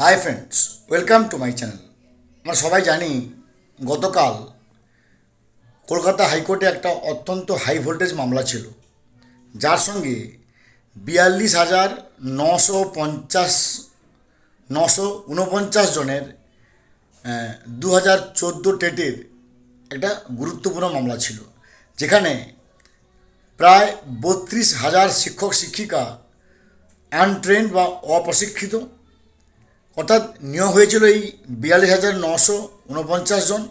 Hi friends welcome to my channel আমরা সবাই জানি গতকাল কলকাতা হাইকোর্টে একটা অত্যন্ত হাই ভোল্টেজ মামলা ছিল। যার সঙ্গে বিয়াল্লিশ হাজার নশো পঞ্চাশ, নশো উনপঞ্চাশ জনের দু হাজার চোদ্দ টেটের একটা গুরুত্বপূর্ণ মামলা ছিল। যেখানে প্রায় বত্রিশ হাজার শিক্ষক, শিক্ষিকা আনট্রেন্ড বা অপ্রশিক্ষিত অর্থাৎ নিয়োগ হয়েছিল এই বিয়াল্লিশ হাজার নশো উনপঞ্চাশ জন।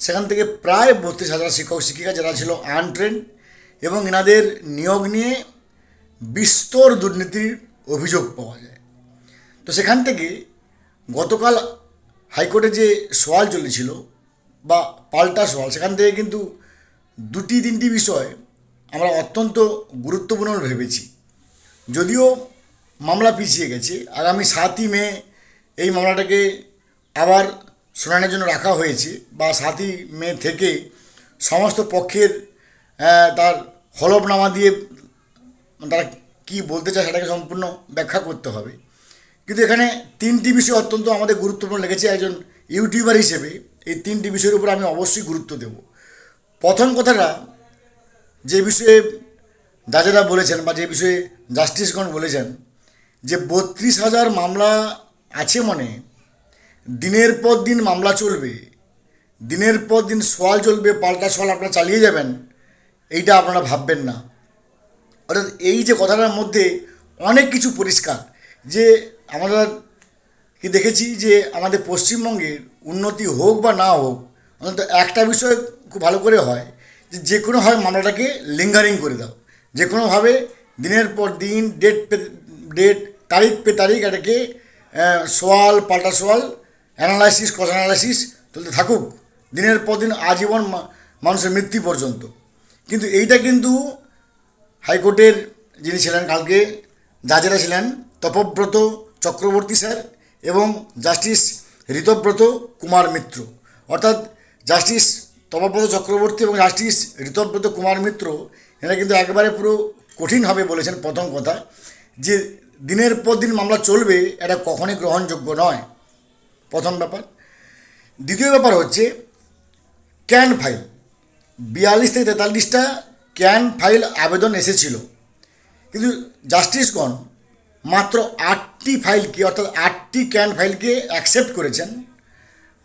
সেখান থেকে প্রায় বত্রিশ হাজার শিক্ষক, শিক্ষিকা যারা ছিল আনট্রেন এবং এনাদের নিয়োগ নিয়ে বিস্তর দুর্নীতির অভিযোগ পাওয়া যায়। তো সেখান থেকে গতকাল হাইকোর্টে যে সওয়াল চলেছিল বা পাল্টা সওয়াল, সেখান থেকে কিন্তু দুটি তিনটি বিষয় আমরা অত্যন্ত গুরুত্বপূর্ণ ভেবেছি। যদিও মামলা পিছিয়ে গেছে, আগামী সাতই মে এই মামলাটাকে আবার শুনানির জন্য রাখা হয়েছে বা সাতই মে থেকে সমস্ত পক্ষের তার হলফনামা দিয়ে তারা কী বলতে চায় সেটাকে সম্পূর্ণ ব্যাখ্যা করতে হবে। কিন্তু এখানে তিনটি বিষয় অত্যন্ত আমাদের গুরুত্বপূর্ণ লেগেছে। একজন ইউটিউবার হিসেবে এই তিনটি বিষয়ের উপর আমি অবশ্যই গুরুত্ব দেব। প্রথম কথাটা, যে বিষয়ে দাদারা বলেছেন বা যে বিষয়ে জাস্টিসগণ বলেছেন যে বত্রিশ হাজার মামলা আছে মনে। দিনের পর দিন মামলা চলবে। দিনের পর দিন সওয়াল চলবে, পাল্টা সওয়াল আপনারা চালিয়ে যাবেন, এইটা আপনারা ভাববেন না। অর্থাৎ এই যে কথাটার মধ্যে অনেক কিছু পরিষ্কার। যে আমরা কি দেখেছি যে আমাদের পশ্চিমবঙ্গের উন্নতি হোক বা না হোক, অন্তত একটা বিষয় খুব ভালো করে হয়, যে যে কোনো হয় মামলাটাকে লিঙ্গারিং করে দাও। যে কোনোভাবে দিনের পর দিন ডেট পে ডেট তারিখ পে তারিখ এটাকে সোয়াল পাল্টা সোয়াল অ্যানালাইসিস কস অ্যানালাইসিস চলতে থাকুক। দিনের পর দিন আজীবন মানুষের মৃত্যু পর্যন্ত। কিন্তু এইটা কিন্তু হাইকোর্টের যিনি ছিলেন কালকে, জাজেরা ছিলেন তপব্রত চক্রবর্তী স্যার এবং জাস্টিস ঋতব্রত কুমার মিত্র। অর্থাৎ জাস্টিস তপব্রত চক্রবর্তী এবং জাস্টিস ঋতব্রত কুমার মিত্র, এরা কিন্তু একবারে পুরো কঠিনভাবে বলেছেন প্রথম কথা, যে দিনের পর দিন মামলা চলবে, এটা কখনই গ্রহণযোগ্য নয়। প্রথম ব্যাপার। দ্বিতীয় ব্যাপার হচ্ছে, ক্যান ফাইল। বিয়াল্লিশ থেকে তেতাল্লিশটা ক্যান ফাইল আবেদন এসেছিল। কিন্তু জাস্টিসগণ মাত্র আটটি ফাইলকে, অর্থাৎ আটটি ক্যান ফাইলকে অ্যাকসেপ্ট করেছেন।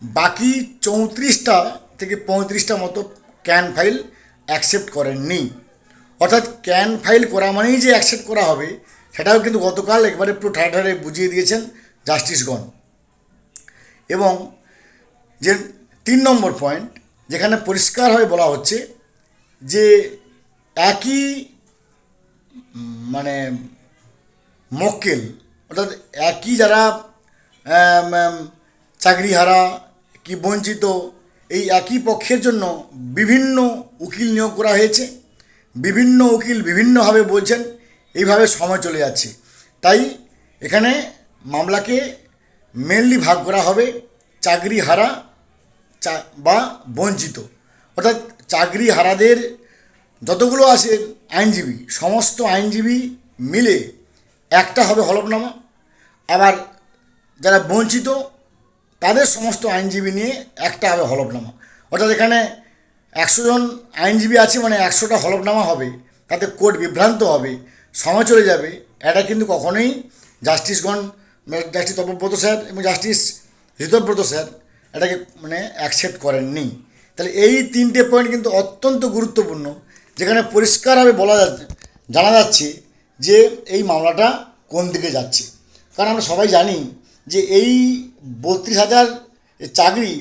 বাকি চৌত্রিশটা থেকে পঁয়ত্রিশটা মতো ক্যান ফাইল অ্যাকসেপ্ট করেননি। অর্থাৎ ক্যান ফাইল করা মানেই যে অ্যাকসেপ্ট করা হবে সেটাও কিন্তু গতকাল একবারে পুরো ঠাড়া বুঝিয়ে দিয়েছেন জাস্টিসগণ। এবং যে তিন নম্বর পয়েন্ট যেখানে পরিষ্কারভাবে বলা হচ্ছে যে একই মানে মক্কেল, অর্থাৎ একই যারা চাকরিহারা কি বঞ্চিত, এই একই পক্ষের জন্য বিভিন্ন উকিল নিয়োগ করা হয়েছে। বিভিন্ন উকিল বিভিন্নভাবে বলছেন এইভাবে সময় চলে যাচ্ছে। তাই এখানে মামলাকে মেনলি ভাগ করা হবে চাকরিহারা চা বা বঞ্চিত। অর্থাৎ চাকরি হারাদের যতগুলো আছে আইনজীবী, সমস্ত আইনজীবী মিলে একটা হবে হলফনামা। আবার যারা বঞ্চিত, তাদের সমস্ত আইনজীবী নিয়ে একটা হবে হলফনামা। অর্থাৎ এখানে একশো জন আইনজীবী আছে মানে একশোটা হলফনামা হবে। তাতে কোর্ট বিভ্রান্ত হবে। সময় চলে যাবে। এটা কিন্তু কখনোই জাস্টিসগণ, জাস্টিস তপব্রত স্যার এবং জাস্টিস ঋতব্রত স্যার এটাকে মানে অ্যাকসেপ্ট করেননি। তাহলে এই তিনটে পয়েন্ট কিন্তু অত্যন্ত গুরুত্বপূর্ণ, যেখানে পরিষ্কারভাবে বলা যাচ্ছে জানা যাচ্ছে যে এই মামলাটা কোন দিকে যাচ্ছে। কারণ আমরা সবাই জানি যে এই বত্রিশ হাজার চাকরি,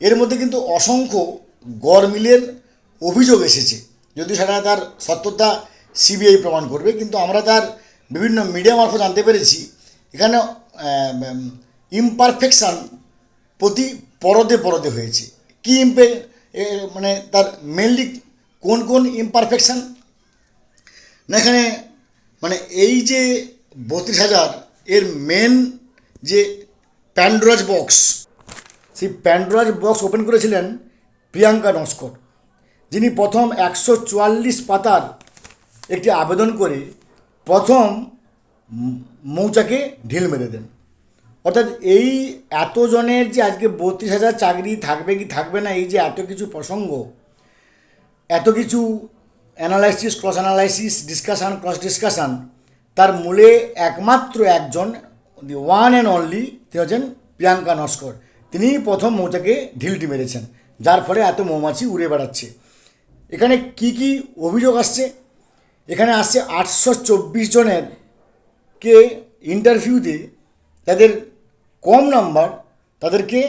এর মধ্যে কিন্তু অসংখ্য গড়মিলের অভিযোগ এসেছে। যদিও সেটা তার সত্যতা সিবিআই প্রমাণ করবে, কিন্তু আমরা তার বিভিন্ন মিডিয়া মারফত জানতে পেরেছি। এখানে ইমপারফেকশান প্রতি পরদে পরদে হয়েছে। কী ইম্পে মানে তার মেনলি কোন কোন ইমপারফেকশান না, এখানে মানে এই যে বত্রিশ হাজার এর মেন যে প্যান্ডোরাজ বক্স সেই প্যান্ডোরাজ বক্স ওপেন করেছিলেন প্রিয়াঙ্কা নস্কর, যিনি প্রথম একশো চুয়াল্লিশ পাতার একটি আবেদন করে প্রথম মৌচাকে ঢিল মেরে দেন। অর্থাৎ এই এতজনের যে আজকে বত্রিশ হাজার চাকরি থাকবে কি থাকবে না, এই যে এত কিছু প্রসঙ্গ, এত কিছু analysis cross analysis discussion cross discussion তার মূলে একমাত্র একজন দি ওয়ান অ্যান্ড অনলি তিনি হচ্ছেন প্রিয়াঙ্কা নস্কর। তিনিই প্রথম মৌচাকে ঢিলটি মেরেছেন, যার ফলে এত মৌমাছি উড়ে বেড়াচ্ছে। এখানে কি কি অভিযোগ আসছে? এখানে আসছে আটশো চব্বিশ জনের কে ইন্টারভিউতে তাদের কম নাম্বার তাদেরকে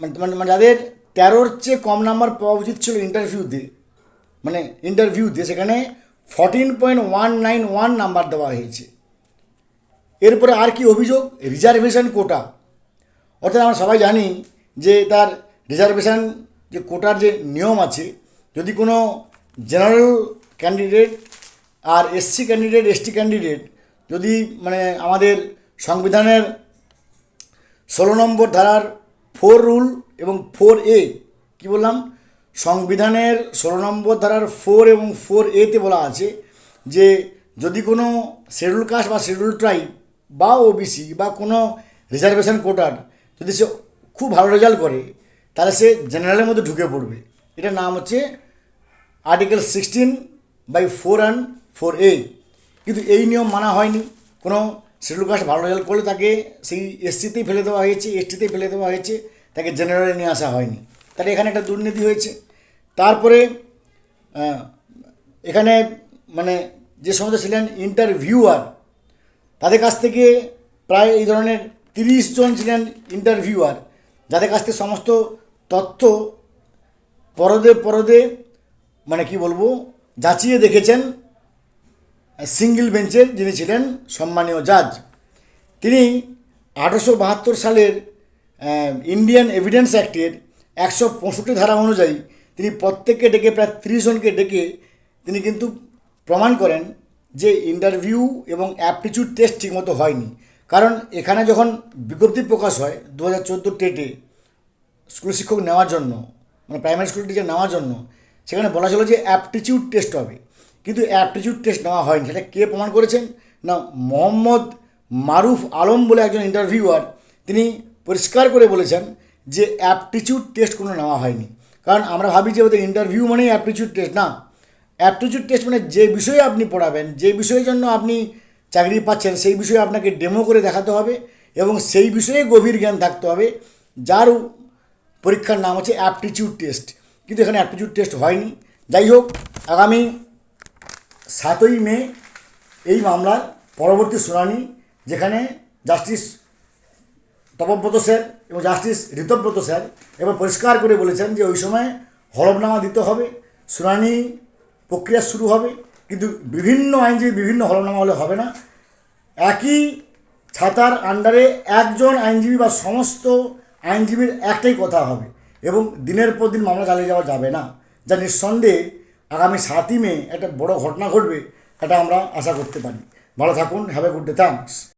মানে মানে- মানে যাদের তেরোর চেয়ে কম নাম্বার পাওয়া উচিত ছিল ইন্টারভিউতে মানে ইন্টারভিউতে সেখানে fourteen point one nine one number দেওয়া হয়েছে। এরপরে আর কি অভিযোগ? রিজার্ভেশন কোটা অর্থাৎ আমরা সবাই জানি যে তার রিজার্ভেশন যে কোটার যে নিয়ম আছে, যদি কোনো জেনারেল ক্যান্ডিডেট আর এসসি ক্যান্ডিডেট এসটি ক্যান্ডিডেট যদি মানে আমাদের সংবিধানের ষোলো নম্বর ধারার ফোর রুল এবং ফোর এ কী বললাম? সংবিধানের ষোলো নম্বর ধারার ফোর এবং ফোর এতে বলা আছে যে যদি কোনো শিডিউল কাস্ট বা শিডিউল ট্রাইব বা ওবিসি বা কোনো রিজার্ভেশন কোটার যদি সে খুব ভালো রেজাল্ট করে, তাহলে সে জেনারেলের মধ্যে ঢুকে পড়বে। এটার নাম হচ্ছে article sixteen by four and four A. কিন্তু এই নিয়ম মানা হয়নি। কোনো শিডিউল কাস্ট ভালো রেজাল্ট করলে তাকে সেই এসসিতেই ফেলে দেওয়া হয়েছে এসটিতেই ফেলে দেওয়া হয়েছে, তাকে জেনারেলে নিয়ে আসা হয়নি। তাহলে এখানে একটা দুর্নীতি হয়েছে। তারপরে এখানে মানে যে সমস্ত ছিলেন ইন্টারভিউয়ার তাদের কাছ থেকে প্রায় এই ধরনের তিরিশ জন ছিলেন ইন্টারভিউয়ার যাদের কাছ থেকে সমস্ত তথ্য পরদে পরদে মানে কি বলব যাচিয়ে দেখেছেন সিঙ্গেল বেঞ্চের যিনি ছিলেন সম্মানীয় জাজ, তিনি আঠারোশো বাহাত্তর সালের ইন্ডিয়ান এভিডেন্স অ্যাক্টের একশো পঁয়ষট্টি ধারা অনুযায়ী তিনি প্রত্যেককে ডেকে প্রায় তিরিশ জনকে ডেকে তিনি কিন্তু প্রমাণ করেন যে ইন্টারভিউ এবং অ্যাপটিচিউড টেস্ট ঠিকমতো হয়নি। কারণ এখানে যখন বিজ্ঞপ্তি প্রকাশ হয় দু হাজার চোদ্দ টেটে স্কুল শিক্ষক নেওয়ার জন্য মানে প্রাইমারি স্কুল টিচার নেওয়ার জন্য সেখানে বলা ছিল যে অ্যাপটিচিউড টেস্ট হবে। কিন্তু অ্যাপটিচিউড টেস্ট নেওয়া হয়নি। সেটা কে প্রমাণ করেছেন? না, মোহাম্মদ মারুফ আলম বলে একজন ইন্টারভিউয়ার তিনি পরিষ্কার করে বলেছেন যে অ্যাপটিচিউড টেস্ট কোনো নেওয়া হয়নি। কারণ আমরা ভাবি যে ওদের ইন্টারভিউ মানেই অ্যাপটিচিউড টেস্ট না। অ্যাপটিচিউড টেস্ট মানে যে বিষয়ে আপনি পড়াবেন, যে বিষয়ের জন্য আপনি চাকরি পাচ্ছেন, সেই বিষয়ে আপনাকে ডেমো করে দেখাতে হবে এবং সেই বিষয়ে গভীর জ্ঞান থাকতে হবে, যার পরীক্ষার নাম হচ্ছে অ্যাপটিচিউড টেস্ট কিন্তু এখানে অ্যাপটিচিউড টেস্ট হয়নি। যাই হোক আগামী সাতই মে এই মামলার পরবর্তী শুনানি, যেখানে জাস্টিস তপব্রত স্যার এবং জাস্টিস ঋতব্রত স্যার এবার পরিষ্কার করে বলেছেন যে ওই সময় হলফনামা দিতে হবে, শুনানি প্রক্রিয়া শুরু হবে, কিন্তু বিভিন্ন আইনজীবী বিভিন্ন হলফনামা হলে হবে না। একই ছাতার আন্ডারে একজন আইনজীবী বা সমস্ত আইনজীবীর একটাই কথা হবে। এবং দিনের পর দিন মামলা চালিয়ে যাওয়া যাবে না। যা নিঃসন্দেহে আগামী সাতই মে একটা বড় ঘটনা ঘটবে, এটা আমরা আশা করতে পারি। ভালো থাকুন have a good day thanks